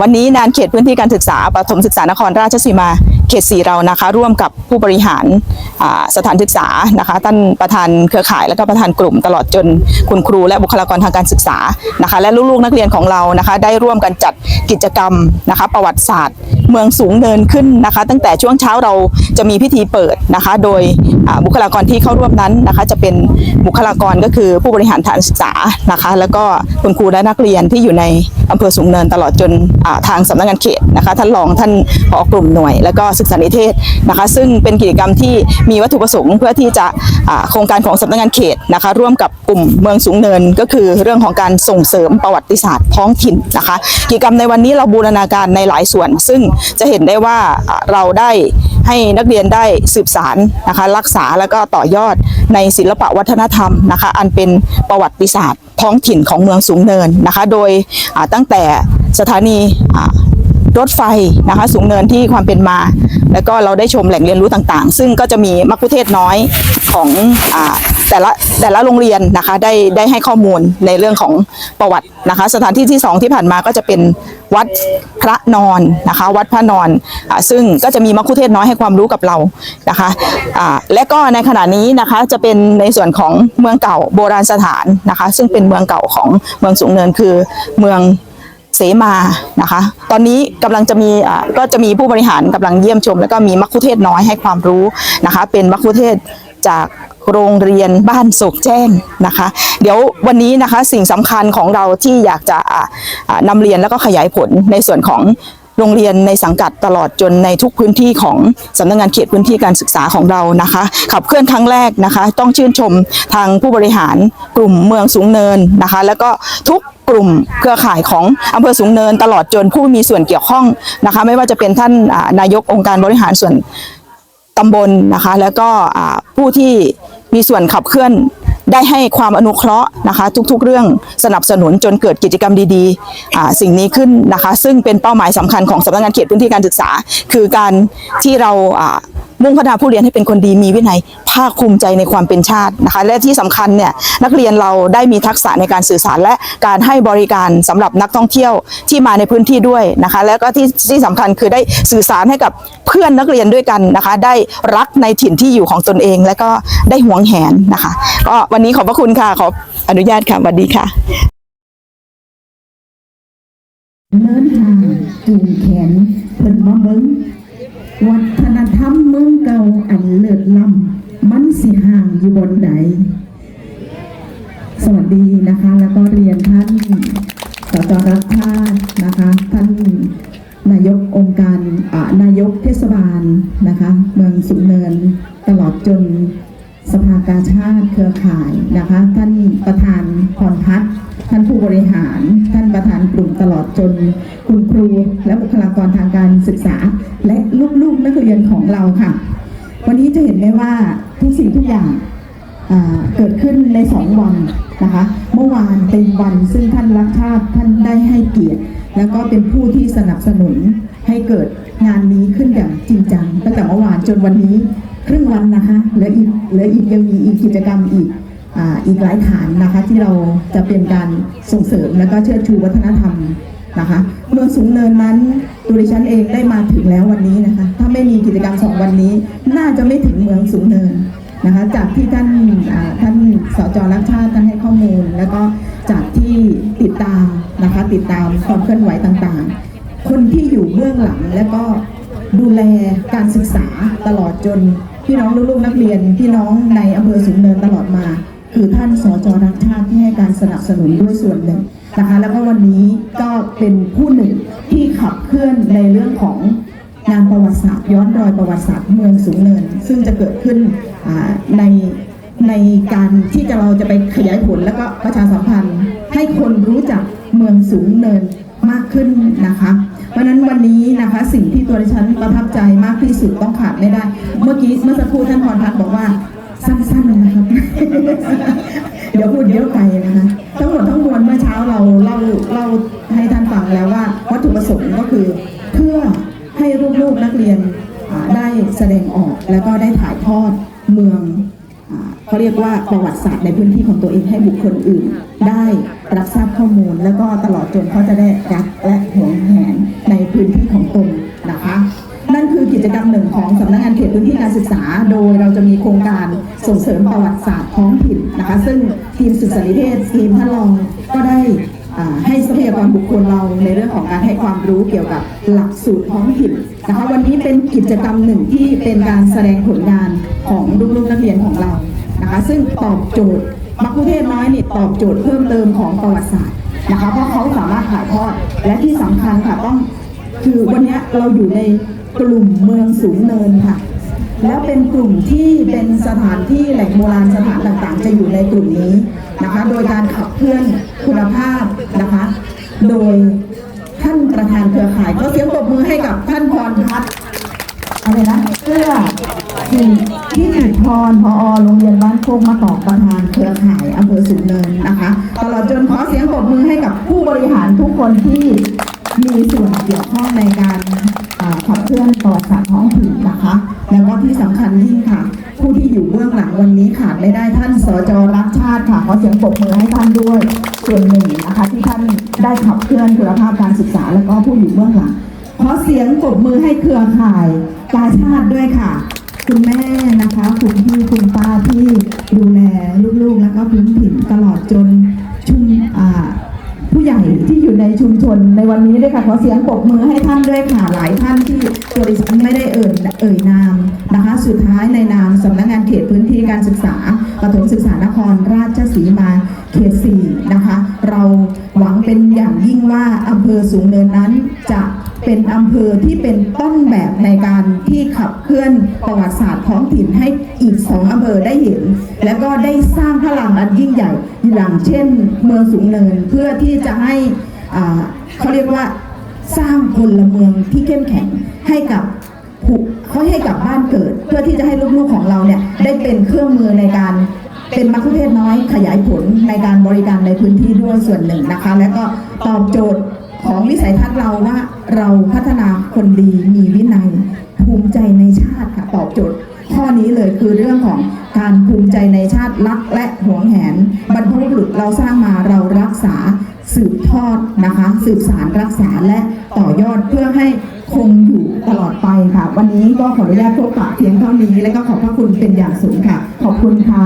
วันนี้นานเขตพื้นที่การศึกษาประถมศึกษานครราชสีมาเขตสีเรานะคะ ร่วมกับผู้บริหารสถานศึกษานะคะท่านประธานเครือข่ายและก็ประธานกลุ่มตลอดจนคุณครูและบุคลากรทางการศึกษานะคะ และลูกๆนักเรียนของเรานะคะ ได้ร่วมกันจัดกิจกรรมนะคะ ประวัติศาสตร์ เมืองสูงเนินขึ้นนะคะ ตั้งแต่ช่วงเช้าเราจะมีพิธีเปิดนะคะ โดยบุคลากรที่เข้าร่วมนั้นนะคะ จะเป็นบุคลากรก็คือผู้บริหารฐานศึกษานะคะ แล้วก็คุณครูและนักเรียนที่อยู่ในอำเภอสูงเนินตลอดจนทางสำนักงานเขตนะคะท่านรองท่านผอกลุ่มหน่วย แล้วก็ศึกษานิเทศนะคะ ซึ่งเป็นกิจกรรมที่มีวัตถุประสงค์เพื่อที่จะโครงการของสำนักงานเขตนะคะ ร่วมกับกลุ่มเมืองสูงเนินก็คือเรื่องของการส่งเสริมประวัติศาสตร์ท้องถิ่นนะคะ กิจกรรมในวันนี้เราบูรณาการในหลายส่วน ซึ่งจะเห็นได้ว่าเราได้ให้นักเรียนได้สืบสารนะคะรักษาแล้วก็ต่อยอดในศิลปะวัฒนธรรมนะคะ อันเป็นประวัติศาสตร์ท้องถิ่นของเมืองสูงเนินนะคะ โดยตั้งแต่ สถานีรถไฟนะคะสูงเนินที่ความเป็นมา แล้วก็เราได้ชมแหล่งเรียนรู้ต่างๆ ซึ่งก็จะมีมักคุเทศน้อยของอแต่ละแต่ละโรงเรียนนะคะได้ได้ให้ข้อมูลในเรื่องของประวัตินะคะ สถานที่ที่สองที่ผ่านมาก็จะเป็นวัดพระนอนนะคะ วัดพระนอนอซึ่งก็จะมีมักคุเทศน้อยให้ความรู้กับเรานะคะอ่าและก็ในขณะนี้นะคะจะเป็นในส่วนของเมืองเก่าโบราณสถานนะคะ ซึ่งเป็นเมืองเก่าของเมืองสูงเนินคือเมือง เสมานะคะ ตอนนี้กำลังจะมีอ่าก็จะมีผู้บริหารกำลังเยี่ยมชม แล้วก็มีมัคคุเทศน้อยให้ความรู้นะคะ เป็นมัคคุเทศจากโรงเรียนบ้านโศกแจ้งนะคะ เดี๋ยววันนี้นะคะสิ่งสำคัญของเราที่อยากจะอ่าอ่านำเรียนแล้วก็ขยายผลในส่วนของโรงเรียนในสังกัดตลอดจนในทุกพื้นที่ของสำนักงานเขตพื้นที่การศึกษาของเรานะคะ ขับเคลื่อนครั้งแรกนะคะ ต้องชื่นชมทางผู้บริหารกลุ่มเมืองสูงเนินนะคะ แล้วก็ทุก กลุ่มเครือข่ายของอำเภอสูงเนินตลอดจนผู้มีส่วนเกี่ยวข้องนะคะ ไม่ว่าจะเป็นท่านนายกองค์การบริหารส่วนตำบลนะคะ แล้วก็ผู้ที่มีส่วนขับเคลื่อนได้ให้ความอนุเคราะห์นะคะ ทุกๆ เรื่องสนับสนุนจนเกิดกิจกรรมดีๆ สิ่งนี้ขึ้นนะคะ ซึ่งเป็นเป้าหมายสำคัญของสำนักงานเขตพื้นที่การศึกษา คือการที่เรา มุ่งพัฒนาผู้เรียนให้เป็นคนดีมีวินัยภาคภูมิใจในความเป็นชาตินะคะและที่สำคัญเนี่ยนักเรียนเราได้มีทักษะในการสื่อสารและการให้บริการสำหรับนักท่องเที่ยวที่มาในพื้นที่ด้วยนะคะแล้วก็ที่ที่สำคัญคือได้สื่อสารให้กับเพื่อนนักเรียนด้วยกันนะคะ ได้รักในถิ่นที่อยู่ของตนเอง และก็ได้หวงแหนนะคะก็วันนี้ขอบพระคุณค่ะขออนุญาตค่ะสวัสดีค่ะเนินทางจูงแขนเพิ่นมาเบิ้ง วัฒนธรรมเมืองเก่าอันเลิศล้ำมันสิห่างอยู่บนใดสวัสดีนะคะ แล้วก็เรียนท่านสจรักชาตินะคะ ท่านนายกองค์การอ่านายกเทศบาลนะคะ เมืองสุเนิน ตลอดจนสภากาชาติเครือข่ายนะคะ ท่านประธานพรพัฒน์ ท่านผู้บริหาร ท่านประธานกลุ่มตลอดจนคุณครู และบุคลากรทางการศึกษา และลูกๆนักเรียนของเราค่ะ วันนี้จะเห็นได้ว่าทุกสิ่งทุกอย่างเกิดขึ้นในสองวันนะคะ เมื่อวานเป็นวันซึ่งท่านรักชาติท่านได้ให้เกียรติ แล้วก็เป็นผู้ที่สนับสนุนให้เกิดงานนี้ขึ้นอย่างจริงจังตั้งแต่เมื่อวานจนวันนี้ครึ่งวันนะคะเหลืออีกเหลืออีกยังมีอีกกิจกรรมอีก อีกหลายฐานนะคะที่เราจะเป็นการส่งเสริมและก็เชิดชูวัฒนธรรมนะคะเมืองสูงเนินนั้นตัวดิฉันเองได้มาถึงแล้ววันนี้นะคะถ้าไม่มีกิจกรรมสองวันนี้ น่าจะไม่ถึงเมืองสูงเนินนะคะจากที่ท่านท่านสจรักชาติท่านให้ข้อมูล แล้วก็จากที่ติดตามนะคะติดตามความเคลื่อนไหวต่างๆ คนที่อยู่เบื้องหลังและก็ดูแลการศึกษาตลอดจนพี่น้องลูกๆนักเรียนพี่น้องในอำเภอสูงเนิน คือท่านสจรักชาติที่ให้การสนับสนุนด้วยส่วนหนึ่งนะคะแล้วก็วันนี้ก็เป็นผู้หนึ่งที่ขับเคลื่อนในเรื่องของงานประวัติศาสตร์ย้อนรอยประวัติศาสตร์เมืองสูงเนิน ซึ่งจะเกิดขึ้นในในการที่จะเราจะไปขยายผลแล้วก็ประชาสัมพันธ์ ให้คนรู้จักเมืองสูงเนินมากขึ้นนะคะ เพราะนั้นวันนี้นะคะสิ่งที่ตัวดิฉันประทับใจมากที่สุดต้องขาดไม่ได้ เมื่อกี้เมื่อสักครู่ท่านพรพัฒน์บอกว่าสั้น เดี๋ยวพูดเยอะไปนะคะ ทั้งหมดทั้งมวลเมื่อเช้าเราเล่าเล่าให้ท่านฟังแล้วว่า วัตถุประสงค์ก็คือเพื่อให้ลูกๆนักเรียนได้แสดงออกแล้วก็ได้ถ่ายทอดเมืองเขาเรียกว่าประวัติศาสตร์ในพื้นที่ของตัวเองให้บุคคลอื่น ได้รับทราบข้อมูล แล้วก็ตลอดจนเขาจะได้รักและหวงแหนในพื้นที่ของตนนะคะ การศึกษา โดยเราจะมีโครงการส่งเสริมประวัติศาสตร์ท้องถิ่นนะคะ ซึ่งทีมศึกษานิเทศทีมท่านรองก็ได้อ่าให้ทรัพยากรบุคคลเราในเรื่องของการให้ความรู้เกี่ยวกับหลักสูตรท้องถิ่นนะคะวันนี้เป็นกิจกรรมหนึ่งที่เป็นการแสดงผลงานของลูกๆนักเรียนของเรานะคะซึ่งตอบโจทย์มักคุเทศน้อยนี่ตอบโจทย์เพิ่มเติมของประวัติศาสตร์นะคะเพราะเขาสามารถถ่ายทอดและที่สำคัญค่ะต้องคือวันนี้เราอยู่ใน กลุ่มเมืองสูงเนินค่ะ แล้วเป็นกลุ่มที่เป็นสถานที่แหล่งโบราณสถานต่างๆ จะอยู่ในกลุ่มนี้นะคะ โดยการขับเคลื่อนคุณภาพนะคะ โดยท่านประธานเครือข่ายก็เสียงปรบมือให้กับท่านพรพัฒน์อะไรนะเพื่อที่ที่จิพรพอโรงเรียนบ้านโคกมะกอประธานเครือข่ายอำเภอสูงเนินนะคะตลอดจนขอเสียงปรบมือให้กับผู้บริหารทุกคนที่มีส่วนเกี่ยวข้องในการ ขับเคลื่อนประวัติศาสตร์ท้องถิ่นนะคะ แล้วก็ที่สำคัญยิ่งค่ะ ผู้ที่อยู่เบื้องหลังวันนี้ขาดไม่ได้ท่านสจรักชาติค่ะขอเสียงปรบมือให้ท่านด้วย ส่วนหนึ่งนะคะที่ท่านได้ขับเคลื่อนคุณภาพการศึกษา แล้วก็ผู้อยู่เบื้องหลังขอเสียงปรบมือให้เครือข่ายกาชาติด้วยค่ะ คุณแม่นะคะคุณพี่คุณป้าที่ดูแลลูกๆแล้วก็พื้นถิ่นตลอดจนชุมอ่า ผู้ใหญ่ที่อยู่ในชุมชนในวันนี้ด้วยค่ะขอเสียงปรบมือให้ท่านด้วยค่ะหลายท่านที่ตัวดิฉันไม่ได้เอ่ยเอ่ยนามนะคะ สุดท้ายในนามสำนักงานเขตพื้นที่การศึกษาประถมศึกษานครราชสีมาเขตสี่นะคะ เราหวังเป็นอย่างยิ่งว่าอำเภอสูงเนินนั้นจะเป็นอำเภอที่เป็นต้นแบบในการที่ขับเคลื่อนประวัติศาสตร์ท้องถิ่นให้อีกสองอำเภอได้เห็น และก็ได้สร้างพลังอันยิ่งใหญ่อย่างเช่น เมืองสูงเนินเพื่อที่จะให้เขาเรียกว่าสร้างพลเมืองที่เข้มแข็งให้กับเขาให้กับบ้านเกิด เพื่อที่จะให้ลูกๆของเราเนี่ยได้เป็นเครื่องมือในการ เป็นมัคคุเทศน้อยขยายผลในการบริการในพื้นที่ด้วยส่วนหนึ่งนะคะ และก็ตอบโจทย์ของวิสัยทัศน์เราว่าเราพัฒนาคนดีมีวินัย ภูมิใจในชาติค่ะตอบโจทย์ ข้อนี้เลยคือเรื่องของการภูมิใจในชาติรักและหวงแหน บรรพบุรุษเราสร้างมาเรารักษาสืบทอดนะคะ สืบสารรักษาและต่อยอดเพื่อให้คงอยู่ตลอดไป วันนี้ก็ขออนุญาตพบปะเพียงเท่านี้ และก็ขอบพระคุณเป็นอย่างสูงค่ะ ขอบคุณค่ะ